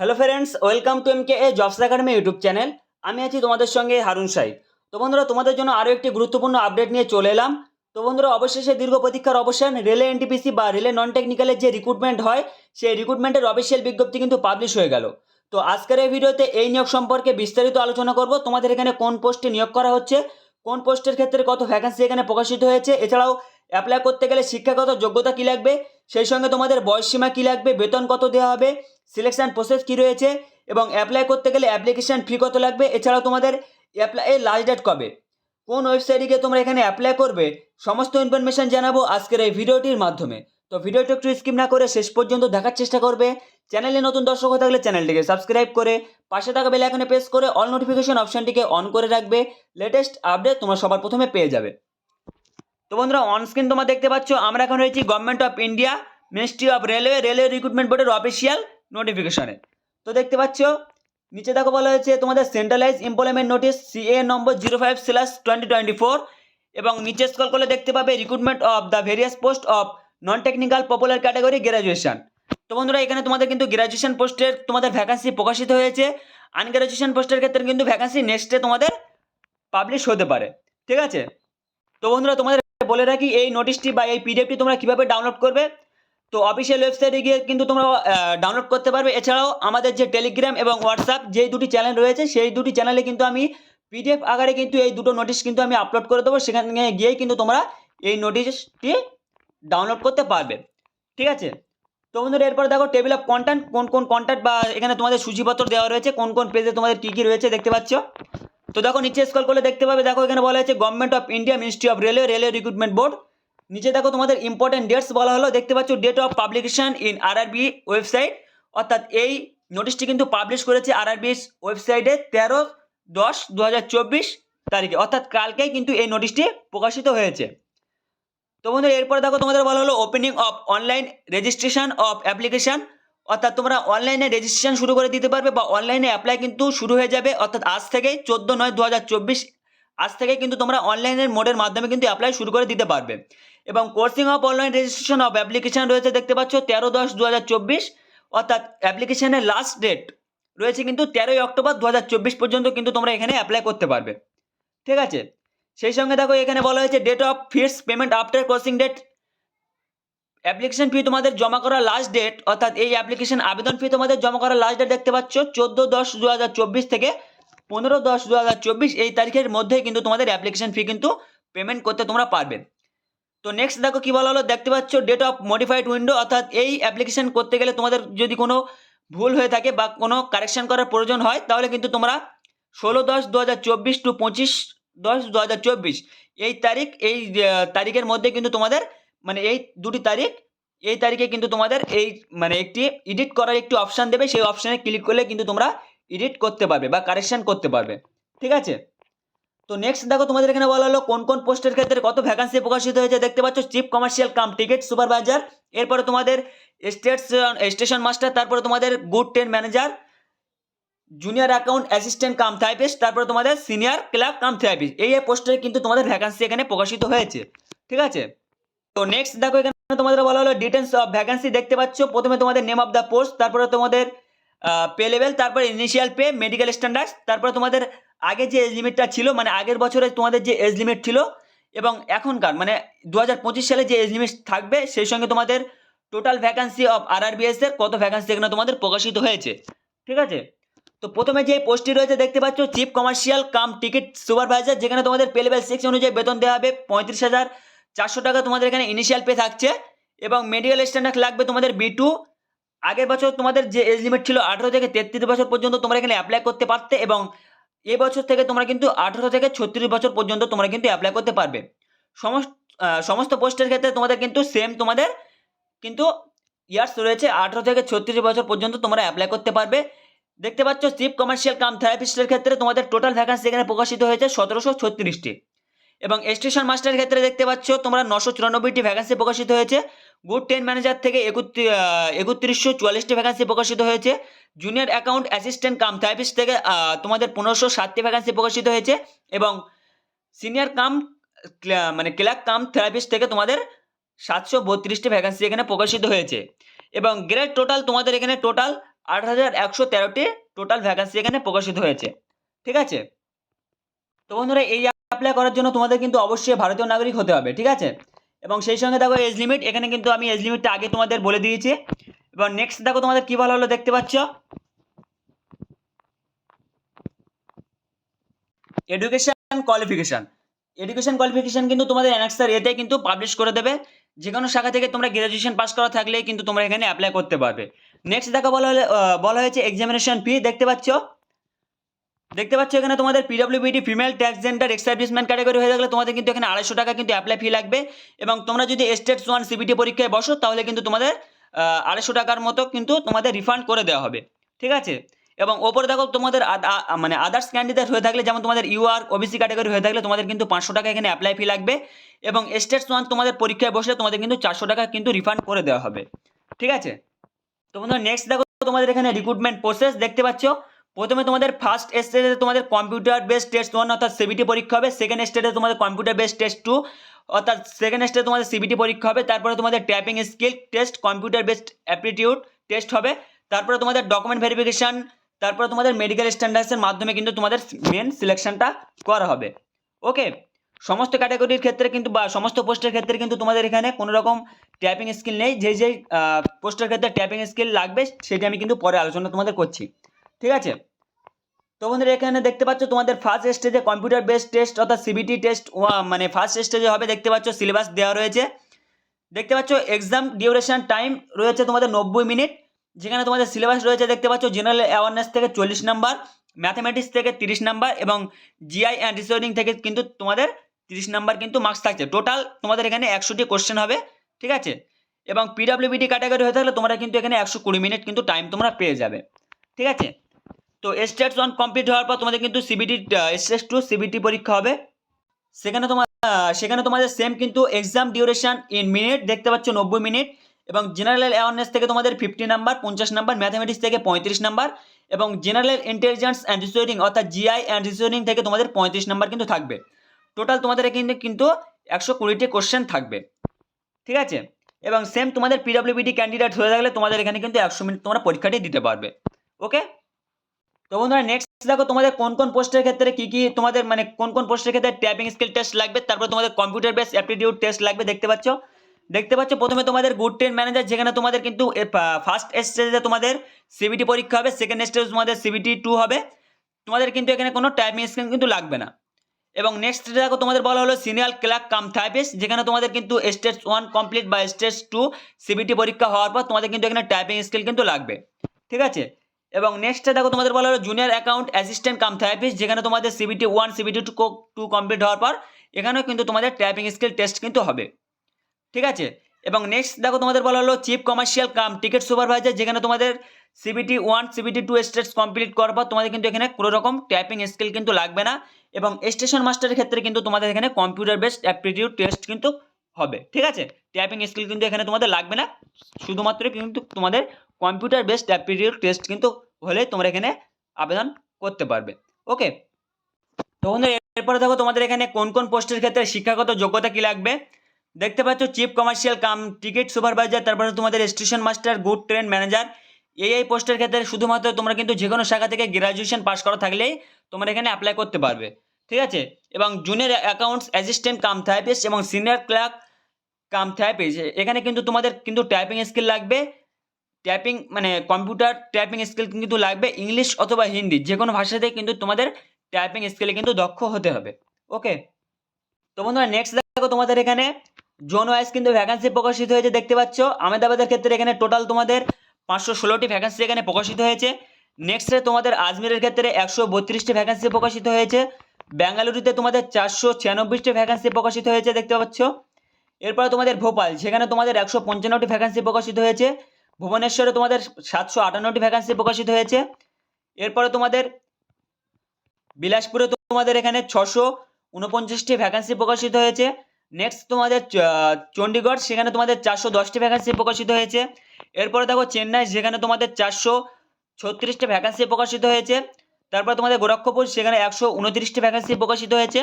Hello friends welcome to M K A jobs academy YouTube channel আমি আছি তোমাদের সঙ্গে হারুন সাই তো বন্ধুরা, তোমাদের জন্য আরও একটি গুরুত্বপূর্ণ আপডেট নিয়ে চলে এলাম। তো বন্ধুরা, অবশেষে দীর্ঘ প্রতীক্ষার অবসান, রেলে এনটিপিসি বা রেলে নন টেকনিক্যালের যে রিক্রুটমেন্ট হয়, সেই রিক্রুটমেন্টের অফিসিয়াল বিজ্ঞপ্তি কিন্তু পাবলিশ হয়ে গেল। তো আজকের এই ভিডিওতে এই নিয়োগ সম্পর্কে বিস্তারিত আলোচনা করব। তোমাদের এখানে কোন পোস্টে নিয়োগ করা হচ্ছে, কোন পোস্টের ক্ষেত্রে কত ভ্যাকান্সি এখানে প্রকাশিত হয়েছে, এছাড়াও অ্যাপ্লাই করতে গেলে শিক্ষাগত যোগ্যতা কী লাগবে? সেই সঙ্গে তোমাদের বয়সসীমা কী লাগবে? বেতন কত দেওয়া হবে? সিলেকশন প্রসেস কী রয়েছে? এবং অ্যাপ্লাই করতে গেলে অ্যাপ্লিকেশন ফি কত লাগবে? এছাড়াও তোমাদের অ্যাপ্লাই লাস্ট ডেট কবে? কোন ওয়েবসাইটে গিয়ে তোমরা এখানে অ্যাপ্লাই করবে? সমস্ত ইনফরমেশন জানাব আজকের এই ভিডিওটির মাধ্যমে। তো ভিডিওটি একটু স্কিপ না করে শেষ পর্যন্ত দেখার চেষ্টা করবে। চ্যানেলে নতুন দর্শক হয়ে থাকলে চ্যানেলটিকে সাবস্ক্রাইব করে, পাশে থাকা বেল আইকনে প্রেস করে অল নোটিফিকেশন অপশানটিকে অন করে রাখবে। লেটেস্ট আপডেট তোমরা সবার প্রথমে পেয়ে যাবে। তো বন্ধুরা অনস্ক্রিন তোমরা দেখতে পাচ্ছ, আমরা এখন রয়েছি government of India ministry of railway railway recruitment বোর্ডের অফিসিয়াল নোটিফিকেশনে তো দেখতে পাচ্ছ, নিচে দেখো বলা হয়েছে, তোমাদের centralize employment notice CA number zero five slash twenty twenty four এবং নিচে স্কল করলে দেখতে পাবে recruitment of the various post of non technical popular category graduation তো বন্ধুরা, এখানে তোমাদের কিন্তু গ্র্যাজুয়েশন পোস্টের তোমাদের ভ্যাকান্সি প্রকাশিত হয়েছে। আনগ্র্যাজুয়েশন পোস্টের ক্ষেত্রে কিন্তু ভ্যাকান্সি নেক্সটে তোমাদের পাবলিশ হতে পারে। ঠিক আছে? তো বন্ধুরা, তোমাদের বলে রাখি, এই নোটিশটি বা এই পিডিএফটি তোমরা কীভাবে ডাউনলোড করবে? তো অফিসিয়াল ওয়েবসাইটে গিয়ে কিন্তু তোমরা ডাউনলোড করতে পারবে। এছাড়াও আমাদের যে টেলিগ্রাম এবং হোয়াটসঅ্যাপ যেই দুটি চ্যানেল রয়েছে, সেই দুটি চ্যানেলে কিন্তু আমি পিডিএফ আকারে কিন্তু এই দুটো নোটিশ কিন্তু আমি আপলোড করে দেবো। সেখানে গিয়েই কিন্তু তোমরা এই নোটিশটি ডাউনলোড করতে পারবে। ঠিক আছে? তো বন্ধুরা, এরপর দেখো টেবিল অফ কন্টেন্ট কোন কোন কন্ট্যাক্ট বা এখানে তোমাদের সূচিপত্র দেওয়া রয়েছে, কোন কোন পেজে তোমাদের কী কী রয়েছে দেখতে পাচ্ছ? তো দেখো, নিচে স্কল করলে দেখতে পাবে, দেখো এখানে বলা হয়েছে government of India ministry of railway railway recruitment board নিচে দেখো তোমাদের ইম্পর্টেন্ট ডেটস বলা হলো, দেখতে পাচ্ছ date of publication in RRB website অর্থাৎ এই নোটিশটি কিন্তু পাবলিশ করেছে আরআরবি ওয়েবসাইটে তেরো দশ দু তারিখে। অর্থাৎ কালকেই কিন্তু এই নোটিশটি প্রকাশিত হয়েছে। তো বন্ধুরা, এরপরে দেখো তোমাদের বলা হলো opening of online registration of application অর্থাৎ তোমরা অনলাইনে রেজিস্ট্রেশন শুরু করে দিতে পারবে বা অনলাইনে অ্যাপ্লাই কিন্তু শুরু হয়ে যাবে, অর্থাৎ আজ থেকেই চোদ্দ নয় দু আজ থেকে কিন্তু তোমরা অনলাইনের মোডের মাধ্যমে কিন্তু অ্যাপ্লাই শুরু করে দিতে পারবে। এবং closing of online registration of application রয়েছে দেখতে পাচ্ছ, তেরো দশ দু অর্থাৎ অ্যাপ্লিকেশনের লাস্ট ডেট রয়েছে কিন্তু তেরোই অক্টোবর দু হাজার চব্বিশ পর্যন্ত কিন্তু তোমরা এখানে অ্যাপ্লাই করতে পারবে। ঠিক আছে? সেই সঙ্গে দেখো এখানে বলা হয়েছে date of fees payment after crossing date application fee তোমাদের জমা করার লাস্ট ডেট অর্থাৎ এই অ্যাপ্লিকেশন আবেদন ফি তোমাদের জমা করার লাস্ট ডেট দেখতে পাচ্ছ, চোদ্দ দশ দু হাজার চব্বিশ থেকে পনেরো দশ দু হাজার চব্বিশ এই তারিখের মধ্যেই কিন্তু তোমাদের অ্যাপ্লিকেশন ফি কিন্তু পেমেন্ট করতে তোমরা পারবে। তো নেক্সট দেখো কী বলা হলো, দেখতে পাচ্ছ ডেট অফ মডিফাইড উইন্ডো অর্থাৎ এই অ্যাপ্লিকেশন করতে গেলে তোমাদের যদি কোনো ভুল হয়ে থাকে বা কোনো কারেকশন করার প্রয়োজন হয়, তাহলে কিন্তু তোমরা ষোলো দশ দু হাজার চব্বিশ টু পঁচিশ দশ দু হাজার চব্বিশ এই তারিখ, এই তারিখের মধ্যে কিন্তু তোমাদের মানে এই দুটি তারিখ, এই তারিখে কিন্তু তোমাদের এই মানে একটি এডিট করার একটি অপশান দেবে, সেই অপশানে ক্লিক করলে কিন্তু তোমরা এডিট করতে পারবে বা কারেকশান করতে পারবে। ঠিক আছে? তো নেক্সট দেখো তোমাদের এখানে বলা হলো কোন কোন পোস্টের ক্ষেত্রে কত ভ্যাকান্সি প্রকাশিত হয়েছে, দেখতে পাচ্ছ chief commercial cum ticket supervisor এরপরে তোমাদের স্টেট স্টেশন মাস্টার তারপরে তোমাদের good train manager junior account assistant cum typist তারপরে তোমাদের সিনিয়র ক্লার্ক কাম থাইপিস্ট এই এই পোস্টে কিন্তু তোমাদের ভ্যাকান্সি এখানে প্রকাশিত হয়েছে। ঠিক আছে? তো নেক্সট দেখো এখানে তোমাদের বলা হলো ডিটেলস অফ ভ্যাকান্সি দেখতে পাচ্ছ। প্রথমে তোমাদের নেম অফ দ্য পোস্ট তারপরে তোমাদের পে লেভেল তারপরে ইনিশিয়াল পে মেডিকেল স্ট্যান্ডার্ডস তারপরে তোমাদের আগে যে এজ লিমিটটা ছিল মানে আগের বছরে তোমাদের যে এজ লিমিট ছিল এবং এখনকার মানে দুহাজার পঁচিশ সালে যে এজ লিমিট থাকবে, সেই সঙ্গে তোমাদের টোটাল ভ্যাকান্সি অফ আরআরবিএস এর কত ভ্যাকান্সি এখানে তোমাদের প্রকাশিত হয়েছে। ঠিক আছে? তো প্রথমে যে পোস্টটি রয়েছে দেখতে পাচ্ছ chief commercial cum ticket supervisor যেখানে তোমাদের পে লেভেল সিক্স অনুযায়ী বেতন দেওয়া হবে পঁয়ত্রিশ হাজার চারশো টাকা তোমাদের এখানে ইনিশিয়াল পে থাকছে এবং মেডিকেল স্ট্যান্ডার্ড লাগবে তোমাদের বি টু আগের বছর তোমাদের যে এজ লিমিট ছিল আঠেরো থেকে তেত্রিশ বছর পর্যন্ত তোমরা এখানে অ্যাপ্লাই করতে পারতে এবং এই বছর থেকে তোমরা কিন্তু আঠেরো থেকে ছত্রিশ বছর পর্যন্ত তোমরা কিন্তু অ্যাপ্লাই করতে পারবে। সমস্ত সমস্ত পোস্টের ক্ষেত্রে তোমাদের কিন্তু সেম তোমাদের কিন্তু ইয়ার্স রয়েছে আঠেরো থেকে ছত্রিশ বছর পর্যন্ত তোমরা অ্যাপ্লাই করতে পারবে। দেখতে পাচ্ছ চিফ কমার্শিয়াল কাম থেরাপিস্টের ক্ষেত্রে তোমাদের টোটাল ভ্যাকান্সি এখানে প্রকাশিত হয়েছে সতেরোশো ছত্রিশটি। এবং স্টেশন মাস্টারের ক্ষেত্রে দেখতে পাচ্ছ, তোমরা নশো চুরানব্বইটি ভ্যাকান্সি প্রকাশিত হয়েছে। গুড টেন ম্যানেজার থেকে একত্রিশ একত্রিশশো চুয়াল্লিশটি ভ্যাকান্সি প্রকাশিত হয়েছে। Junior account assistant cum therapist থেকে তোমাদের পনেরোশো সাতটি ভ্যাকান্সি প্রকাশিত হয়েছে এবং সিনিয়র কাম মানে ক্লার্ক কাম থেরাপিস্ট থেকে তোমাদের সাতশো বত্রিশটি ভ্যাকান্সি এখানে প্রকাশিত হয়েছে। এবং গ্রেড টোটাল তোমাদের এখানে টোটাল আট হাজার একশো তেরোটি টোটাল ভ্যাকান্সি এখানে প্রকাশিত হয়েছে। ঠিক আছে? তো বন্ধুরা, এই অ্যাপ্লাই করার জন্য তোমাদের কিন্তু অবশ্যই ভারতীয় নাগরিক হতে হবে, ঠিক আছে? এবং সেই সঙ্গে দেখো এজ লিমিট এখানে কিন্তু আমি এজ লিমিটটা আগে তোমাদের বলে দিয়েছি। এবার নেক্সট দেখো তোমাদের কী ভালো হলো দেখতে পাচ্ছ? এডুকেশন কোয়ালিফিকেশান এডুকেশন কোয়ালিফিকেশান কিন্তু তোমাদের অ্যানাক্সার এতে কিন্তু পাবলিশ করে দেবে। যে কোনো শাখা থেকে তোমরা গ্র্যাজুয়েশন পাস করা থাকলে কিন্তু তোমরা এখানে অ্যাপ্লাই করতে পারবে। নেক্সট দেখো বলা হলে বলা হয়েছে এক্সামিনেশন ফি দেখতে পাচ্ছ? দেখতে পাচ্ছ এখানে তোমাদের PWBD female transgender ex servicemen category হয়ে থাকলে তোমাদের কিন্তু এখানে আড়াইশো টাকা কিন্তু অ্যাপ্লাই ফি লাগবে। এবং তোমরা যদি স্টেট ওয়ান সিবিটি পরীক্ষায় বসো, তাহলে কিন্তু তোমাদের আড়াইশো টাকার মতো কিন্তু তোমাদের রিফান্ড করে দেওয়া হবে। ঠিক আছে? এবং ওপরে দেখো তোমাদের মানে আদার্স ক্যান্ডিডেট হয়ে থাকলে, যেমন তোমাদের ইউআর ওবিসি ক্যাটাগরি হয়ে থাকলে তোমাদের কিন্তু পাঁচশো টাকা এখানে অ্যাপ্লাই ফি লাগবে। এবং স্টেট ওয়ান তোমাদের পরীক্ষায় বসলে তোমাদের কিন্তু চারশো টাকা কিন্তু রিফান্ড করে দেওয়া হবে। ঠিক আছে? তো বন্ধুরা নেক্সট দেখো তোমাদের এখানে রিক্রুটমেন্ট প্রসেস দেখতে পাচ্ছ। প্রথমে তোমাদের ফার্স্ট স্টেজে তোমাদের কম্পিউটার বেসড টেস্ট ওয়ান অর্থাৎ সিবিটি পরীক্ষা হবে সেকেন্ড স্টেজে তোমাদের কম্পিউটার বেসড টেস্ট টু অর্থাৎ সেকেন্ড স্টেজে তোমাদের সিবিটি পরীক্ষা হবে, তারপরে তোমাদের typing skill test computer based aptitude test হবে, তারপরে তোমাদের ডকুমেন্ট ভেরিফিকেশান তারপরে তোমাদের মেডিকেল স্ট্যান্ডার্ডসের মাধ্যমে কিন্তু তোমাদের মেন সিলেকশনটা করা হবে। ওকে সমস্ত ক্যাটাগরির ক্ষেত্রে কিন্তু বা সমস্ত পোস্টের ক্ষেত্রে কিন্তু তোমাদের এখানে কোনো রকম ট্যাপিং স্কিল নেই যেই যেই পোস্টের ক্ষেত্রে ট্যাপিং স্কিল লাগবে, সেটি আমি কিন্তু পরে আলোচনা তোমাদের করছি। ঠিক আছে? তো বন্ধুরা, এখানে দেখতে পাচ্ছ তোমাদের ফার্স্ট স্টেজে কম্পিউটার বেসড টেস্ট অর্থাৎ সিবিটি টেস্ট মানে ফার্স্ট স্টেজে হবে, দেখতে পাচ্ছ সিলেবাস দেওয়া রয়েছে। দেখতে পাচ্ছ এক্সাম ডিউরেশন টাইম রয়েছে তোমাদের নব্বই মিনিট যেখানে তোমাদের সিলেবাস রয়েছে, দেখতে পাচ্ছ জেনারেল অ্যাওয়ারনেস থেকে চল্লিশ নাম্বার ম্যাথামেটিক্স থেকে তিরিশ নাম্বার এবং জিআই অ্যান্ড রিসোর্টিং থেকে কিন্তু তোমাদের তিরিশ নাম্বার কিন্তু মার্কস থাকছে। টোটাল তোমাদের এখানে একশোটি কোশ্চেন হবে, ঠিক আছে? এবং পিডাব্লিউবিটি ক্যাটাগরি হয়ে থাকলে তোমরা কিন্তু এখানে একশো কুড়ি মিনিট কিন্তু টাইম তোমরা পেয়ে যাবে, ঠিক আছে? তো স্টেট ওয়ান কমপ্লিট হওয়ার পর তোমাদের কিন্তু সিবিটি স্টেট টু সিবিটি পরীক্ষা হবে। সেখানে তোমার সেখানে তোমাদের সেম কিন্তু এক্সাম ডিউরেশন ইন মিনিট দেখতে পাচ্ছ নব্বই মিনিট এবং জেনারেল অ্যাওয়ারনেস থেকে তোমাদের ফিফটি নাম্বার পঞ্চাশ নাম্বার ম্যাথামেটিক্স থেকে পঁয়ত্রিশ নাম্বার এবং জেনারেল ইন্টেলিজেন্স অ্যান্ড রিসোর্টিং অর্থাৎ জিআই অ্যান্ড রিসোর্টিং থেকে তোমাদের পঁয়ত্রিশ নাম্বার কিন্তু থাকবে। টোটাল তোমাদের কিন্তু কিন্তু একশো কুড়িটি কোশ্চেন থাকবে। ঠিক আছে? এবং সেম তোমাদের পিডব্লিউবিডি ক্যান্ডিডেট হয়ে থাকলে তোমাদের এখানে কিন্তু একশো মিনিট তোমরা পরীক্ষাটি দিতে পারবে। ওকে তো বন্ধুরা নেক্সট দেখো তোমাদের কোন কোন পোস্টের ক্ষেত্রে কি কি তোমাদের মানে কোন কোন পোস্টের ক্ষেত্রে ট্যাপিং স্কিল টেস্ট লাগবে, তারপর তোমাদের কম্পিউটার বেস অ্যাপটিটিউড টেস্ট লাগবে, দেখতে পাচ্ছ? দেখতে পাচ্ছ, প্রথমে তোমাদের গুড ট্রেন ম্যানেজার যেখানে তোমাদের কিন্তু ফার্স্ট স্টেজে তোমাদের সিবিটি পরীক্ষা হবে সেকেন্ড স্টেজে তোমাদের সিবিটি টু হবে, তোমাদের কিন্তু এখানে কোনো টাইপিং স্কিল কিন্তু লাগবে না। এবং নেক্সট দেখো তোমাদের বলা হলো সিনিয়র ক্লার্ক কাম থাইপিস যেখানে তোমাদের কিন্তু স্টেজ ওয়ান কমপ্লিট বা স্টেজ টু সিবিটি পরীক্ষা হওয়ার পর তোমাদের কিন্তু এখানে টাইপিং স্কিল কিন্তু লাগবে। ঠিক আছে? এবং নেক্সটে দেখো তোমাদের বলা হলো junior account assistant cum typist যেখানে তোমাদের CBT one CBT two two complete হওয়ার পর এখানেও কিন্তু তোমাদের টাইপিং স্কিল টেস্ট কিন্তু হবে। ঠিক আছে? এবং নেক্সট দেখো তোমাদের বলা হলো chief commercial cum ticket supervisor যেখানে তোমাদের CBT one CBT two states complete করার পর তোমাদের কিন্তু এখানে কোনো রকম টাইপিং স্কিল কিন্তু লাগবে না এবং স্টেশন মাস্টারের ক্ষেত্রে কিন্তু তোমাদের এখানে কম্পিউটার বেসড অ্যাপটিটিউড টেস্ট কিন্তু হবে। ঠিক আছে? টাইপিং স্কিল কিন্তু এখানে তোমাদের লাগবে না। শুধুমাত্র কিন্তু তোমাদের কম্পিউটার বেসড অ্যাপটিটিউড টেস্ট কিন্তু হলে তোমরা এখানে আবেদন করতে পারবে। ওকে? তো বন্ধু এরপরে দেখো তোমাদের এখানে কোন কোন পোস্টের ক্ষেত্রে শিক্ষাগত যোগ্যতা কি লাগবে? দেখতে পাচ্ছ chief commercial cum ticket supervisor তারপরে তোমাদের station master good train manager এই এই পোস্টের ক্ষেত্রে শুধুমাত্র তোমরা কিন্তু যে কোনো শাখা থেকে গ্র্যাজুয়েশন পাস করা থাকলেই তোমরা এখানে অ্যাপ্লাই করতে পারবে। ঠিক আছে? এবং junior accounts assistant cum typist এবং সিনিয়র ক্লার্ক কাম থাইপিস এখানে কিন্তু তোমাদের কিন্তু টাইপিং স্কিল লাগবে। টাইপিং মানে কম্পিউটার টাইপিং স্কিল কিন্তু লাগবে ইংলিশ অথবা হিন্দি যে কোনো ভাষাতেই কিন্তু তোমাদের টাইপিং স্কিলে কিন্তু দক্ষ হতে হবে। ওকে তো বন্ধুরা নেক্সট দেখো তোমাদের এখানে জোন ওয়াইজ কিন্তু ভ্যাকান্সি প্রকাশিত হয়েছে, দেখতে পাচ্ছ? আহমেদাবাদের ক্ষেত্রে এখানে টোটাল তোমাদের পাঁচশো ষোলোটি ভ্যাকান্সি এখানে প্রকাশিত হয়েছে। নেক্সটে তোমাদের আজমিরের ক্ষেত্রে একশো বত্রিশটি ভ্যাকান্সি প্রকাশিত হয়েছে। বেঙ্গালুরুতে তোমাদের চারশো ছিয়ানব্বইটি ভ্যাকান্সি প্রকাশিত হয়েছে, দেখতে পাচ্ছ? এরপরে তোমাদের ভোপাল, সেখানে তোমাদের একশো পঞ্চান্নটি ভ্যাকান্সি প্রকাশিত হয়েছে। ভুবনেশ্বরে তোমাদের সাতশো আটান্নটি ভ্যাকান্সি প্রকাশিত হয়েছে। এরপরে তোমাদের বিলাসপুরে তোমাদের এখানে ছশো উনপঞ্চাশটি ভ্যাকান্সি প্রকাশিত হয়েছে। নেক্সট তোমাদের চণ্ডীগড় সেখানে তোমাদের চারশো দশটি ভ্যাকান্সি প্রকাশিত হয়েছে। এরপরে দেখো চেন্নাই, যেখানে তোমাদের চারশো ছত্রিশটি ভ্যাকান্সি প্রকাশিত হয়েছে। তারপর তোমাদের গোরক্ষপুর, সেখানে একশো উনত্রিশটি ভ্যাকান্সি প্রকাশিত হয়েছে।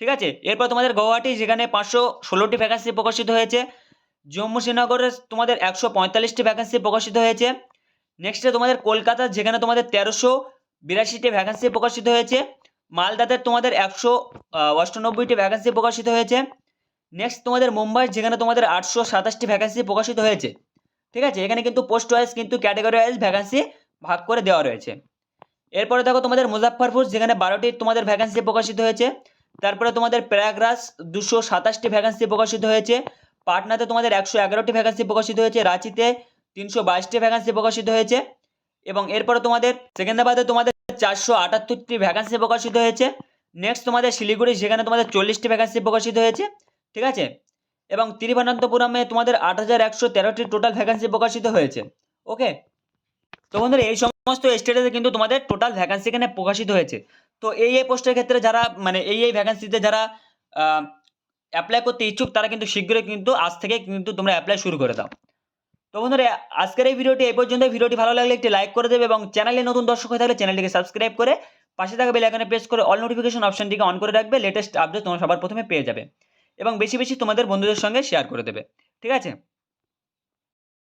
ঠিক আছে? এরপর তোমাদের গৌহাটি যেখানে পাঁচশো ষোলোটি ভ্যাকান্সি প্রকাশিত হয়েছে। জম্মু শ্রীনগরে তোমাদের একশো পঁয়তাল্লিশটি ভ্যাকান্সি প্রকাশিত হয়েছে। নেক্সটে তোমাদের কলকাতা, যেখানে তোমাদের তেরোশো বিরাশিটি ভ্যাকান্সি প্রকাশিত হয়েছে। মালদাতে তোমাদের একশো অষ্টানব্বইটি ভ্যাকান্সি প্রকাশিত হয়েছে। নেক্সট তোমাদের মুম্বাই, যেখানে তোমাদের আটশো সাতাশটি ভ্যাকান্সি প্রকাশিত হয়েছে। ঠিক আছে? এখানে কিন্তু পোস্ট ওয়াইজ কিন্তু ক্যাটাগরি ওয়াইজ ভ্যাকান্সি ভাগ করে দেওয়া রয়েছে। এরপরে দেখো তোমাদের মুজাফফরপুর, যেখানে বারোটি তোমাদের ভ্যাকান্সি প্রকাশিত হয়েছে। তারপরে তোমাদের প্রয়াগরাজ, দুশো সাতাশটি ভ্যাকান্সি প্রকাশিত হয়েছে। পাটনাতে তোমাদের একশো এগারোটি ভ্যাকান্সি প্রকাশিত হয়েছে, রাঁচিতে তিনশো বাইশটি ভ্যাকান্সি প্রকাশিত হয়েছে, এবং এরপরে তোমাদের সেকেন্দ্রাবাদে তোমাদের চারশো আটাত্তরটি ভ্যাকান্সি প্রকাশিত হয়েছে নেক্সট তোমাদের শিলিগুড়ি যেখানে তোমাদের চল্লিশটি ভ্যাকান্সি প্রকাশিত হয়েছে, ঠিক আছে? এবং তিরুবনন্তপুরমে তোমাদের আট হাজার একশো তেরোটি টোটাল ভ্যাকান্সি প্রকাশিত হয়েছে ওকে তো বন্ধুরা, এই সমস্ত স্টেটে কিন্তু তোমাদের টোটাল ভ্যাকান্সি এখানে প্রকাশিত হয়েছে। তো এই এই পোস্টের ক্ষেত্রে যারা মানে এই এই ভ্যাকান্সিতে যারা অ্যাপ্লাই করতে ইচ্ছুক, তারা কিন্তু শীঘ্রই কিন্তু আজ থেকে কিন্তু তোমরা অ্যাপ্লাই শুরু করে দাও। তো বন্ধুরা, আজকের এই ভিডিওটি এই পর্যন্ত ভিডিওটি ভালো লাগলে একটি লাইক করে দেবে এবং চ্যানেলে নতুন দর্শক হয়ে থাকলে চ্যানেলটিকে সাবস্ক্রাইব করে পাশে থাকা বেল আইকনে প্রেস করে অল নোটিফিকেশন অপশনটিকে অন করে রাখবে লেটেস্ট আপডেট তোমরা সবার প্রথমে পেয়ে যাবে। এবং বেশি বেশি তোমাদের বন্ধুদের সঙ্গে শেয়ার করে দেবে। ঠিক আছে?